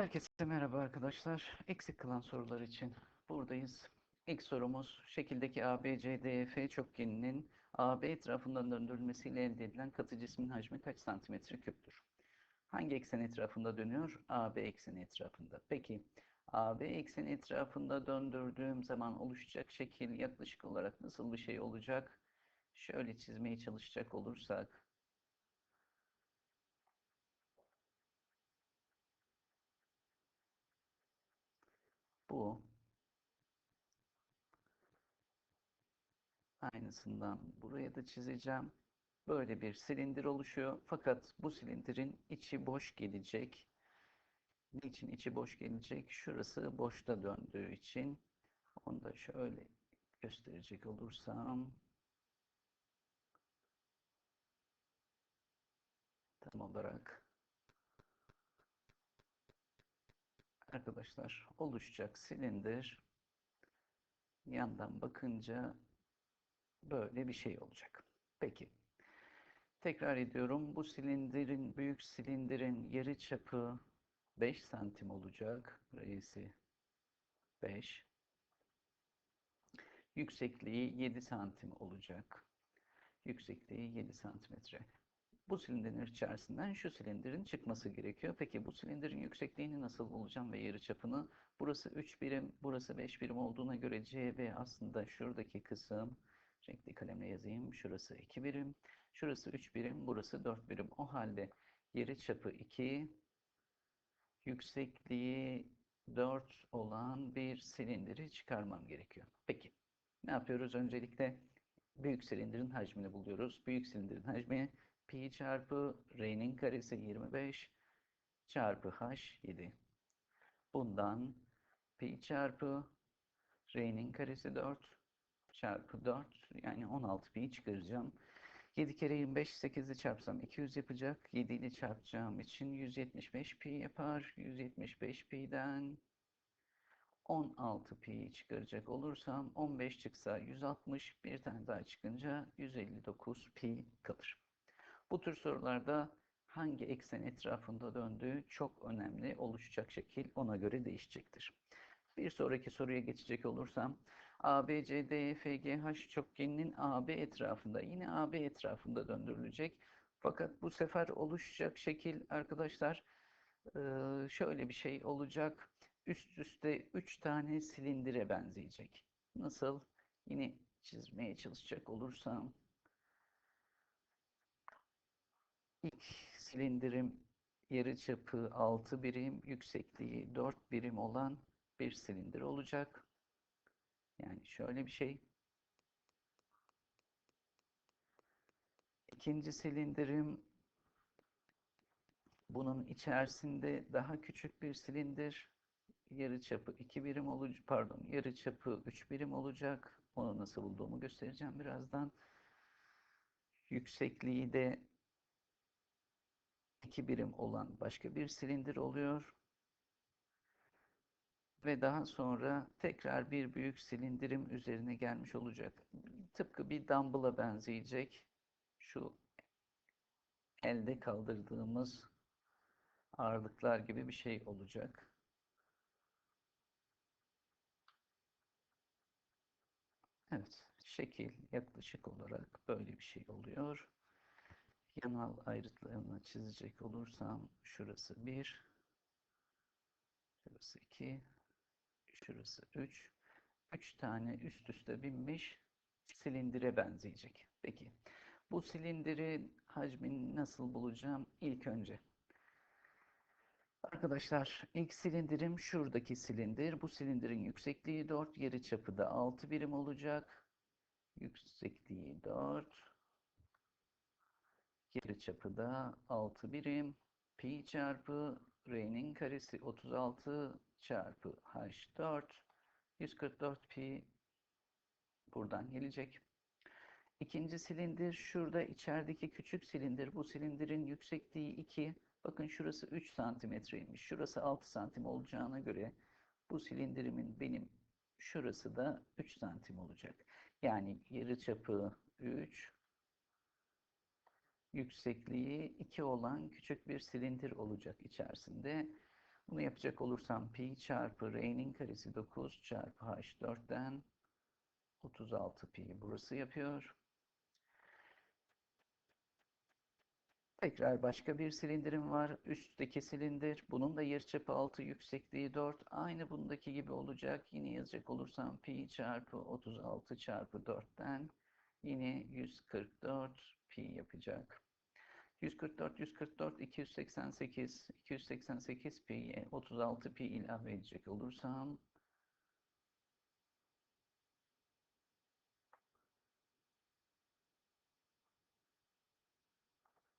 Herkese merhaba arkadaşlar. Eksik kalan sorular için buradayız. İlk sorumuz şekildeki ABCDEF çokgeninin AB etrafından döndürülmesiyle elde edilen katı cismin hacmi kaç santimetre küptür? Hangi eksen etrafında dönüyor? AB ekseni etrafında. Peki AB ekseni etrafında döndürdüğüm zaman oluşacak şekil yaklaşık olarak nasıl bir şey olacak? Şöyle çizmeye çalışacak olursak bu aynısından buraya da çizeceğim. Böyle bir silindir oluşuyor. Fakat bu silindirin içi boş gelecek. Niçin içi boş gelecek? Şurası boşta döndüğü için. Onu da şöyle gösterecek olursam. Tam olarak arkadaşlar oluşacak silindir yandan bakınca böyle bir şey olacak. Peki. Tekrar ediyorum. Bu silindirin, büyük silindirin yarı çapı 5 santim olacak. Reisi 5. Yüksekliği 7 santim olacak. Yüksekliği 7 santimetre. Bu silindirin içerisinden şu silindirin çıkması gerekiyor. Peki bu silindirin yüksekliğini nasıl bulacağım ve yarıçapını? Burası 3 birim, burası 5 birim olduğuna göre CB aslında şuradaki kısım, renkli kalemle yazayım, şurası 2 birim, şurası 3 birim, burası 4 birim. O halde yarıçapı 2, yüksekliği 4 olan bir silindiri çıkarmam gerekiyor. Peki, ne yapıyoruz? Öncelikle büyük silindirin hacmini buluyoruz. Büyük silindirin hacmi pi çarpı r'nin karesi 25 çarpı h 7. Bundan pi çarpı r'nin karesi 4 çarpı 4 yani 16 pi çıkaracağım. 7 kere 25 8'i çarpsam 200 yapacak. 7 ile çarpacağım için 175 pi yapar. 175 pi'den 16 pi çıkaracak olursam 15 çıksa 160 bir tane daha çıkınca 159 pi kalır. Bu tür sorularda hangi eksen etrafında döndüğü çok önemli. Oluşacak şekil ona göre değişecektir. Bir sonraki soruya geçecek olursam ABCDEFGH çokgeninin AB etrafında yine AB etrafında döndürülecek. Fakat bu sefer oluşacak şekil arkadaşlar şöyle bir şey olacak. Üst üste 3 tane silindire benzeyecek. Nasıl? Yine çizmeye çalışacak olursam İlk silindirim yarıçapı 6 birim, yüksekliği 4 birim olan bir silindir olacak. Yani şöyle bir şey. İkinci silindirim bunun içerisinde daha küçük bir silindir. Yarıçapı 2 birim olacak, pardon, yarıçapı 3 birim olacak. Onu nasıl bulduğumu göstereceğim birazdan. Yüksekliği de 2 birim olan başka bir silindir oluyor. Ve daha sonra tekrar bir büyük silindirim üzerine gelmiş olacak. Tıpkı bir dumbbell'a benzeyecek. Şu elde kaldırdığımız ağırlıklar gibi bir şey olacak. Evet, şekil yaklaşık olarak böyle bir şey oluyor yanal ayrıtlarını çizecek olursam şurası 1 şurası 2 şurası 3 3 tane üst üste binmiş silindire benzeyecek. Peki bu silindirin hacmini nasıl bulacağım? İlk önce Arkadaşlar ilk silindirim şuradaki silindir. Bu silindirin yüksekliği 4, yarıçapı da 6 birim olacak. Yüksekliği 4, Yarıçapı da 6 birim. Pi çarpı R'nin karesi 36 çarpı H4 144 pi buradan gelecek. İkinci silindir şurada içerideki küçük silindir. Bu silindirin yüksekliği 2. Bakın şurası 3 santimetreymiş. Şurası 6 santim olacağına göre bu silindirimin benim şurası da 3 santim olacak. Yani yarıçapı 3 yüksekliği 2 olan küçük bir silindir olacak içerisinde. Bunu yapacak olursam pi çarpı r'nin karesi 9 çarpı h4'ten 36 pi burası yapıyor. Tekrar başka bir silindirim var. Üstteki silindir. Bunun da yarıçapı 6, yüksekliği 4. Aynı bundaki gibi olacak. Yine yazacak olursam pi çarpı 36 çarpı 4'ten yine 144 pi yapacak. 144, 144, 288, 288 pi'ye 36 pi ilave edecek olursam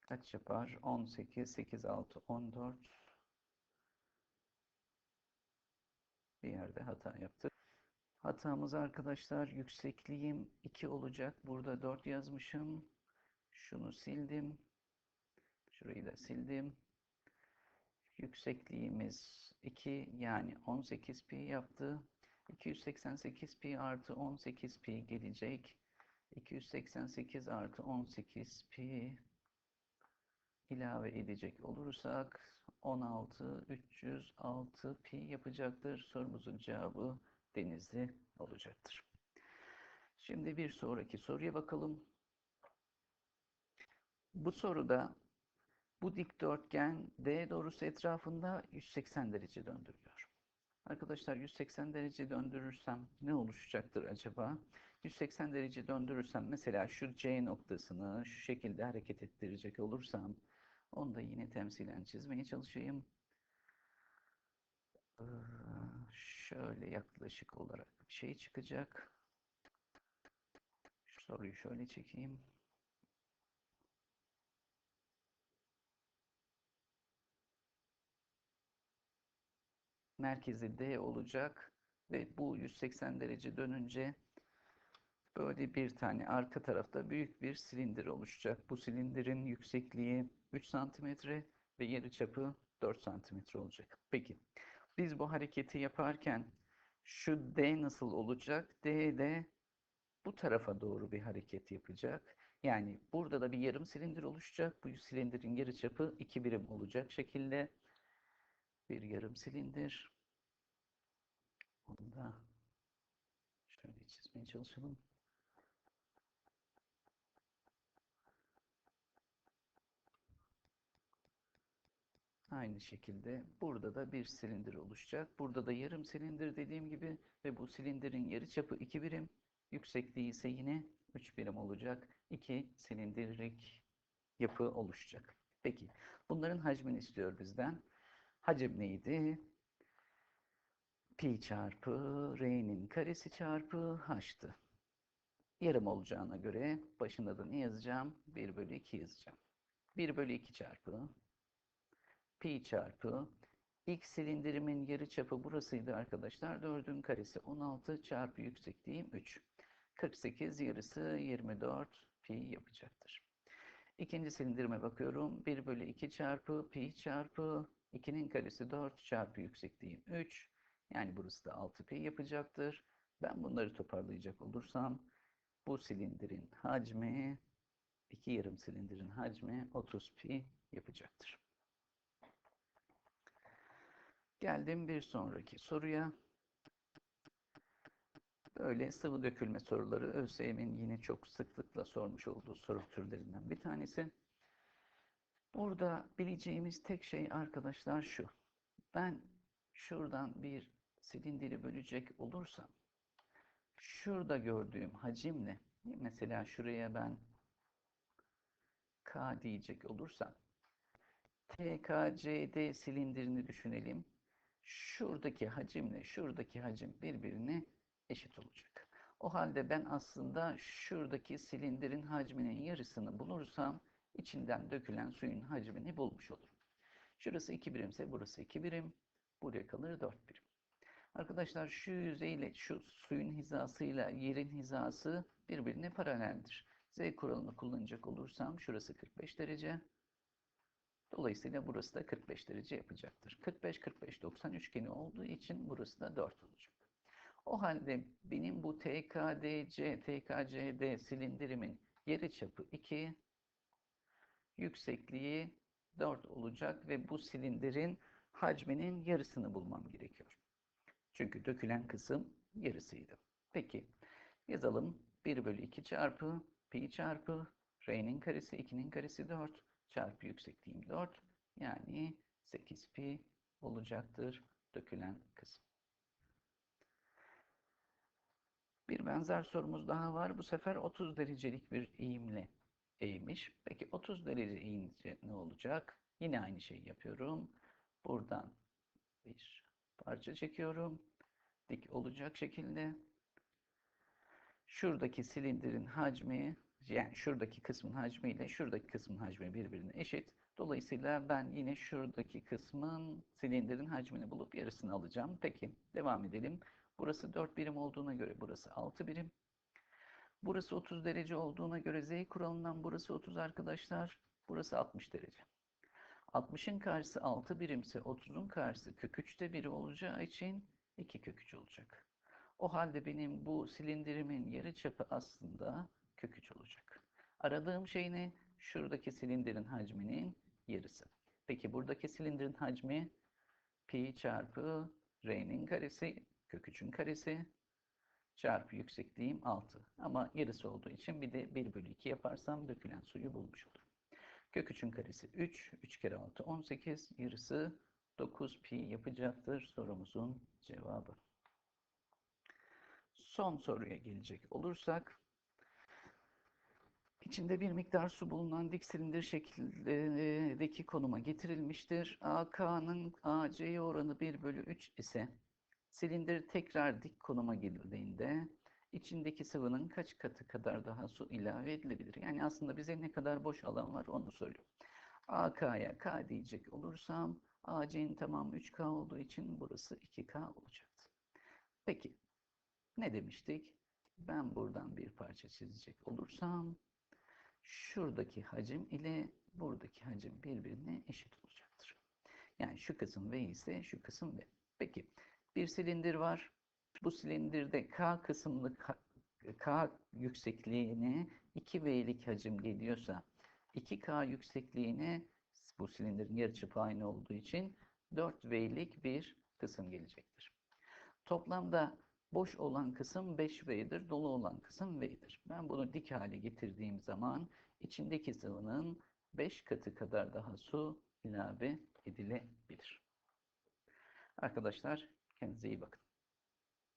kaç yapar? 18, 8, 6, 14 bir yerde hata yaptık. Hatamız arkadaşlar yüksekliğim 2 olacak. Burada 4 yazmışım. Şunu sildim. Şurayı da sildim. Yüksekliğimiz 2 yani 18 pi yaptı. 288 pi artı 18 pi gelecek. 288 artı 18 pi ilave edecek olursak 16 306 pi yapacaktır. Sorumuzun cevabı denizli olacaktır. Şimdi bir sonraki soruya bakalım. Bu soruda bu dikdörtgen D doğrusu etrafında 180 derece döndürülüyor. Arkadaşlar 180 derece döndürürsem ne oluşacaktır acaba? 180 derece döndürürsem mesela şu C noktasını şu şekilde hareket ettirecek olursam onu da yine temsilen çizmeye çalışayım. Ee, şöyle yaklaşık olarak bir şey çıkacak. Şu soruyu şöyle çekeyim. merkezi D olacak ve bu 180 derece dönünce böyle bir tane arka tarafta büyük bir silindir oluşacak. Bu silindirin yüksekliği 3 santimetre ve yarıçapı 4 santimetre olacak. Peki biz bu hareketi yaparken şu D nasıl olacak? D de bu tarafa doğru bir hareket yapacak. Yani burada da bir yarım silindir oluşacak. Bu silindirin yarıçapı 2 birim olacak şekilde bir yarım silindir. Onu da şöyle çizmeye çalışalım. Aynı şekilde burada da bir silindir oluşacak. Burada da yarım silindir dediğim gibi ve bu silindirin yarıçapı 2 birim, yüksekliği ise yine 3 birim olacak. 2 silindirlik yapı oluşacak. Peki bunların hacmini istiyor bizden. Hacim neydi? Pi çarpı R'nin karesi çarpı H'tı. Yarım olacağına göre başına da ne yazacağım? 1 bölü 2 yazacağım. 1 bölü 2 çarpı pi çarpı ilk silindirimin yarıçapı burasıydı arkadaşlar. 4'ün karesi 16 çarpı yüksekliğim 3. 48 yarısı 24 pi yapacaktır. İkinci silindirime bakıyorum. 1 bölü 2 çarpı pi çarpı 2'nin karesi 4 çarpı yüksekliğim 3. Yani burası da 6 pi yapacaktır. Ben bunları toparlayacak olursam bu silindirin hacmi iki yarım silindirin hacmi 30 pi yapacaktır. Geldim bir sonraki soruya. Böyle sıvı dökülme soruları ÖSYM'in yine çok sıklıkla sormuş olduğu soru türlerinden bir tanesi. Burada bileceğimiz tek şey arkadaşlar şu. Ben şuradan bir silindiri bölecek olursam şurada gördüğüm hacimle mesela şuraya ben K diyecek olursam TKCD silindirini düşünelim. Şuradaki hacimle şuradaki hacim birbirine eşit olacak. O halde ben aslında şuradaki silindirin hacminin yarısını bulursam içinden dökülen suyun hacmini bulmuş olurum. Şurası 2 birimse burası 2 birim. Buraya kalır 4 birim. Arkadaşlar şu yüzeyle şu suyun hizasıyla yerin hizası birbirine paraleldir. Z kuralını kullanacak olursam şurası 45 derece. Dolayısıyla burası da 45 derece yapacaktır. 45-45-90 üçgeni olduğu için burası da 4 olacak. O halde benim bu TKDC, TKCD silindirimin yarıçapı 2, yüksekliği 4 olacak ve bu silindirin hacminin yarısını bulmam gerekiyor. Çünkü dökülen kısım yarısıydı. Peki yazalım 1 bölü 2 çarpı pi çarpı r'nin karesi 2'nin karesi 4 çarpı yüksekliğim 4 yani 8 pi olacaktır dökülen kısım. Bir benzer sorumuz daha var. Bu sefer 30 derecelik bir eğimle eğmiş. Peki 30 derece eğince ne olacak? Yine aynı şeyi yapıyorum. Buradan bir parça çekiyorum. Dik olacak şekilde. Şuradaki silindirin hacmi, yani şuradaki kısmın hacmi ile şuradaki kısmın hacmi birbirine eşit. Dolayısıyla ben yine şuradaki kısmın silindirin hacmini bulup yarısını alacağım. Peki devam edelim. Burası 4 birim olduğuna göre burası 6 birim. Burası 30 derece olduğuna göre Z kuralından burası 30 arkadaşlar. Burası 60 derece. 60'ın karşısı 6 birimse 30'un karşısı kök 3'te biri olacağı için 2 kök 3 olacak. O halde benim bu silindirimin yarıçapı aslında kök 3 olacak. Aradığım şey ne? Şuradaki silindirin hacminin yarısı. Peki buradaki silindirin hacmi pi çarpı r'nin karesi kök 3'ün karesi çarpı yüksekliğim 6. Ama yarısı olduğu için bir de 1 bölü 2 yaparsam dökülen suyu bulmuş olurum. Kök 3'ün karesi 3. 3 kere 6 18. Yarısı 9 pi yapacaktır sorumuzun cevabı. Son soruya gelecek olursak içinde bir miktar su bulunan dik silindir şeklindeki konuma getirilmiştir. AK'nın AC'ye oranı 1 bölü 3 ise silindir tekrar dik konuma geldiğinde içindeki sıvının kaç katı kadar daha su ilave edilebilir? Yani aslında bize ne kadar boş alan var onu soruyor. AK'ya K diyecek olursam AC'nin tamamı 3K olduğu için burası 2K olacaktı. Peki ne demiştik? Ben buradan bir parça çizecek olursam şuradaki hacim ile buradaki hacim birbirine eşit olacaktır. Yani şu kısım V ise şu kısım V. Peki bir silindir var. Bu silindirde K kısımlı K, K yüksekliğine 2V'lik hacim geliyorsa 2K yüksekliğine bu silindirin yarıçapı aynı olduğu için 4V'lik bir kısım gelecektir. Toplamda boş olan kısım 5V'dir, dolu olan kısım V'dir. Ben bunu dik hale getirdiğim zaman içindeki sıvının 5 katı kadar daha su ilave edilebilir. Arkadaşlar kendinize iyi bakın.